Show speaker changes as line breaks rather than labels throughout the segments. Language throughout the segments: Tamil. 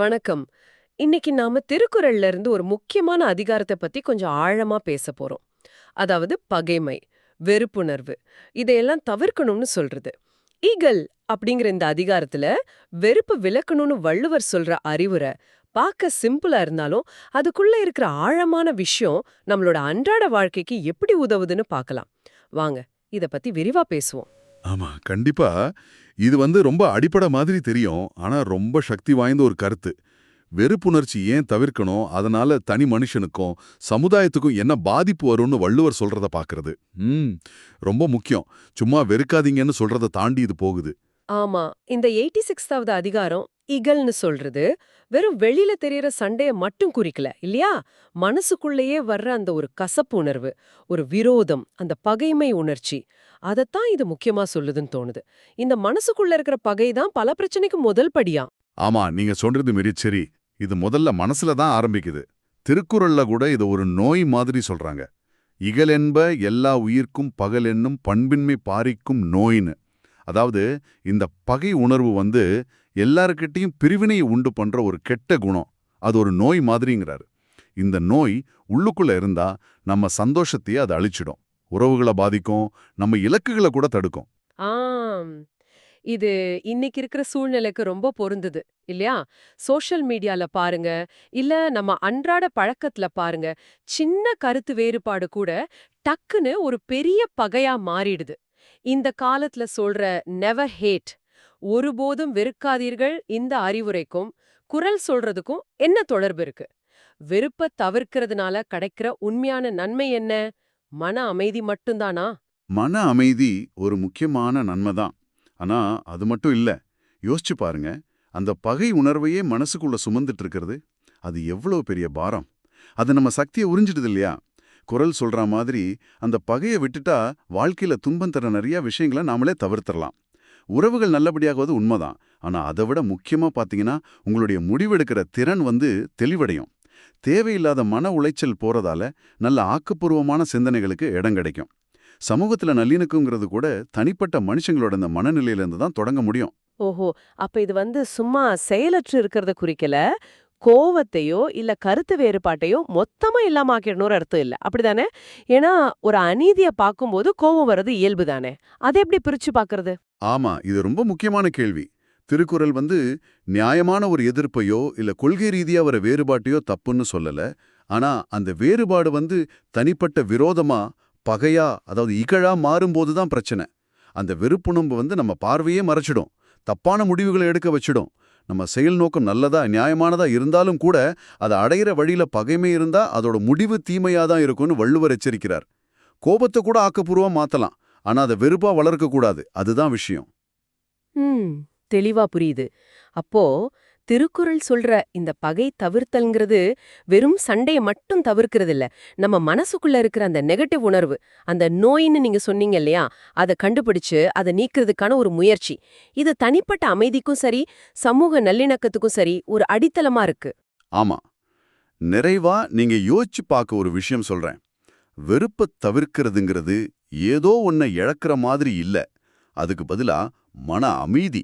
வணக்கம். இன்னைக்கு நாம திருக்குறள்ல இருந்து ஒரு முக்கியமான அதிகாரத்தை பத்தி கொஞ்சம் ஆழமா பேச போறோம். அதாவது பகைமை வெறுப்புணர்வு இதையெல்லாம் தவிர்க்கணும்னு சொல்றது. ஈகல் அப்படிங்கிற இந்த அதிகாரத்துல வெறுப்பு விளக்கணும்னு வள்ளுவர் சொல்ற அறிவுரை பார்க்க சிம்பிளா இருந்தாலும் அதுக்குள்ள இருக்கிற ஆழமான விஷயம் நம்மளோட அன்றாட வாழ்க்கைக்கு எப்படி உதவுதுன்னு பார்க்கலாம். வாங்க இத பத்தி விரிவா பேசுவோம்.
ஆமா கண்டிப்பா. இது வந்து ரொம்ப அடிப்படை மாதிரி தெரியும். ஆனா ரொம்ப சக்தி வாய்ந்த ஒரு கருத்து. வெறுப்புணர்ச்சி ஏன் தவிர்க்கணும்? அதனால தனி மனுஷனுக்கும் சமுதாயத்துக்கும் என்ன பாதிப்பு வரும்னு வள்ளுவர் சொல்றத பாக்குறது. ம் ரொம்ப முக்கியம். சும்மா வெறுக்காதீங்கன்னு சொல்றத தாண்டி இது போகுது.
ஆமா. இந்த எயிட்டி சிக்ஸ்தாவது அதிகாரம் இகல்னு சொல்றது வெறும் வெளியில தெரியற சண்டைய மட்டும் குறிக்கல இல்லையா? மனசுக்குள்ளேயே வர்ற அந்த ஒரு கசப்பு உணர்வு ஒரு விரோதம் அந்த பகைமை உணர்ச்சி அதைத்தான் இது முக்கியமா சொல்லுதுன்னு தோணுது. இந்த மனசுக்குள்ள இருக்கிற பகை தான் பல பிரச்சனைக்கு முதல் படியா?
ஆமா நீங்க சொல்றது மிரிச்சரி இது முதல்ல மனசுல தான் ஆரம்பிக்குது. திருக்குறள்ல கூட இது ஒரு நோய் மாதிரி சொல்றாங்க. இகலென்ப எல்லா உயிர்க்கும் பகல் என்னும் பண்பின்மை பாரிக்கும் நோயின்னு. அதாவது இந்த பகை உணர்வு வந்து எல்லாருக்கிட்டையும் பிரிவினையை உண்டு பண்ற ஒரு கெட்ட குணம். அது ஒரு நோய் மாதிரிங்கிறாரு. இந்த நோய் உள்ளுக்குள்ள இருந்தா நம்ம சந்தோஷத்தையே அது அழிச்சிடும். உறவுகளை பாதிக்கும் நம்ம இலக்குகளை கூட தடுக்கும்.
ஆம். இது இன்னைக்கு இருக்கிற சூழ்நிலைக்கு ரொம்ப பொருந்தது இல்லையா? சோஷியல் மீடியால பாருங்க இல்ல நம்ம அன்றாட பழக்கத்துல பாருங்க சின்ன கருத்து வேறுபாடு கூட டக்குன்னு ஒரு பெரிய பகையா மாறிடுது. இந்த காலத்துல சொல்ற நெவர் ஹேட் ஒருபோதும் வெறுக்காதீர்கள் இந்த அறிவுரைக்கும் குரல் சொல்றதுக்கும் என்ன தொடர்பு இருக்கு? வெறுப்ப தவிர்க்கிறதுனால கிடைக்கிற உண்மையான நன்மை என்ன? மன அமைதி மட்டும்தானா?
மன அமைதி ஒரு முக்கியமான நன்மை தான். ஆனா அது மட்டும் இல்ல. யோசிச்சு பாருங்க. அந்த பகை உணர்வையே மனசுக்குள்ள சுமந்துட்டு இருக்கிறது. அது எவ்வளவு பெரிய பாரம். அது நம்ம சக்தியை உறிஞ்சிடுது இல்லையா? குரல் சொல்ற மாதிரி அந்த பகையை விட்டுட்டா வாழ்க்கையில துன்பம் தர நிறைய விஷயங்களை நாமளே தவிர்த்தரலாம் உறவுகள் நல்லபடியாகுவது உண்மைதான். ஆனா அதை விட முக்கியமா பாத்தீங்கன்னா உங்களுடைய முடிவெடுக்கிற திறன் வந்து தெளிவடையும். தேவையில்லாத மன உளைச்சல் போறதால நல்ல ஆக்கப்பூர்வமான சிந்தனைகளுக்கு இடம் கிடைக்கும். சமூகத்துல நல்லிணக்குங்கிறது கூட தனிப்பட்ட மனுஷங்களோட இந்த மனநிலையிலிருந்து தான் தொடங்க முடியும்.
ஓஹோ! அப்ப இது வந்து சும்மா செயலற்று இருக்கிறத குறிக்கல. கோவத்தையோ இல்ல கருத்து வேறுபாட்டையோ மொத்தமா இல்லாம ஆக்கிடணும்னு அர்த்தம் இல்ல. அப்படிதானே? ஏன்னா ஒரு அநீதிய பார்க்கும்போது கோவம் வர்றது இயல்பு தானே? அதை எப்படி பிரிச்சு பாக்குறது
ஆமா இது ரொம்ப முக்கியமான கேள்வி. திருக்குறள் வந்து நியாயமான ஒரு எதிர்ப்பையோ இல்ல கொள்கை ரீதியா வர வேறுபாட்டையோ தப்புன்னு சொல்லல. ஆனா அந்த வேறுபாடு வந்து தனிப்பட்ட விரோதமா பகையா அதாவது இகழா மாறும்போது தான் பிரச்சனை. அந்த வெறுப்புணர்வு வந்து நம்ம பார்வையே மறைச்சிடும். தப்பான முடிவுகளை எடுக்க வச்சிடும். நம்ம செயல் நோக்கம் நல்லதா நியாயமானதா இருந்தாலும் கூட அதை அடையிற வழியில பகைமை இருந்தா அதோட முடிவு தீமையா தான் இருக்கும்னு வள்ளுவர் எச்சரிக்கிறார். கோபத்தை கூட ஆக்கப்பூர்வமா மாத்தலாம். ஆனா அதை வெறுப்பா வளர்க்க கூடாது. அதுதான் விஷயம்.
ம் தெளிவா புரியுது. அப்போ திருக்குறள் சொல்ற இந்த பகை தவிர்த்தல்ங்கிறது வெறும் சண்டைய மட்டும் தவிர்க்கிறது இல்ல நம்ம மனசுக்குள்ள இருக்கிற அந்த நெகட்டிவ் உணர்வு அந்த நோயின்னு நீங்க சொன்னீங்க இல்லையா? அதை கண்டுபிடிச்சு அதை நீக்கிறதுக்கான ஒரு முயற்சி. இது தனிப்பட்ட அமைதிக்கும் சரி சமூக நல்லிணக்கத்துக்கும் சரி ஒரு அடித்தளமா இருக்கு.
ஆமா. நிறைவா நீங்க யோசிச்சு பார்க்க ஒரு விஷயம் சொல்றேன். வெறுப்பை தவிர்க்கிறதுங்கிறது ஏதோ ஒன்ன இழக்கிற மாதிரி இல்ல. அதுக்கு பதிலா மன அமைதி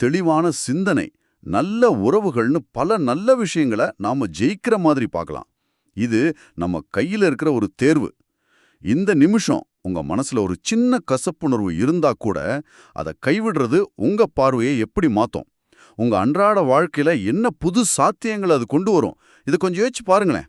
தெளிவான சிந்தனை நல்ல உறவுகள்னு பல நல்ல விஷயங்களை நாம ஜெயிக்கிற மாதிரி பார்க்கலாம். இது நம்ம கையில இருக்கிற ஒரு தேர்வு. இந்த நிமிஷம் உங்க மனசுல ஒரு சின்ன கசப்புணர்வு இருந்தா கூட அதை கைவிடுறது உங்க பார்வையை எப்படி மாத்தும்? உங்க அன்றாட வாழ்க்கையில என்ன புது சாத்தியங்களை அது கொண்டு வரும்? இது கொஞ்சம் யோசிச்சு பாருங்களேன்.